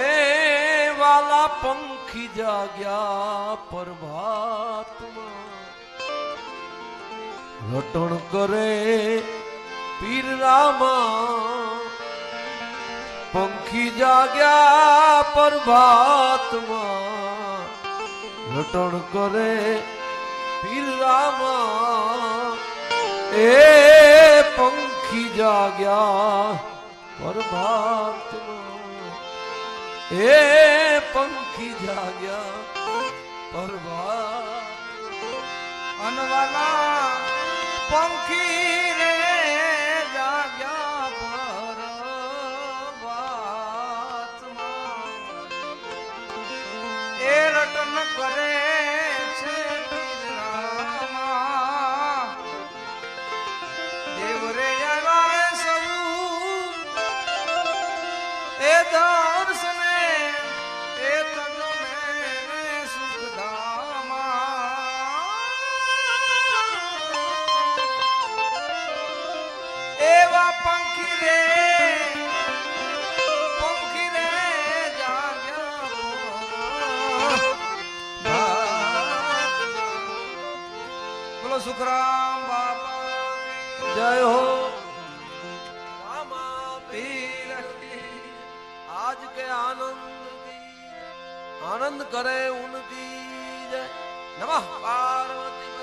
એ વાલા પંખી જાગ્યા પરભાતમાં રટણ કરે પીર રામા પંખી જાગ્યા પરભાતમાં રટણ કરે પીર રામા એ પંખી જાગ્યા પ્રભાતમાં એ પંખી જાગ્યા પરમા અનવાલા પંખી એ દર્શને એ તજને સુખધામા. એવા પંખી રે સુખરામ બાપા જય હો. આજ કે આનંદ આનંદ કરે ઉનકી જય નમઃ પાર્વતી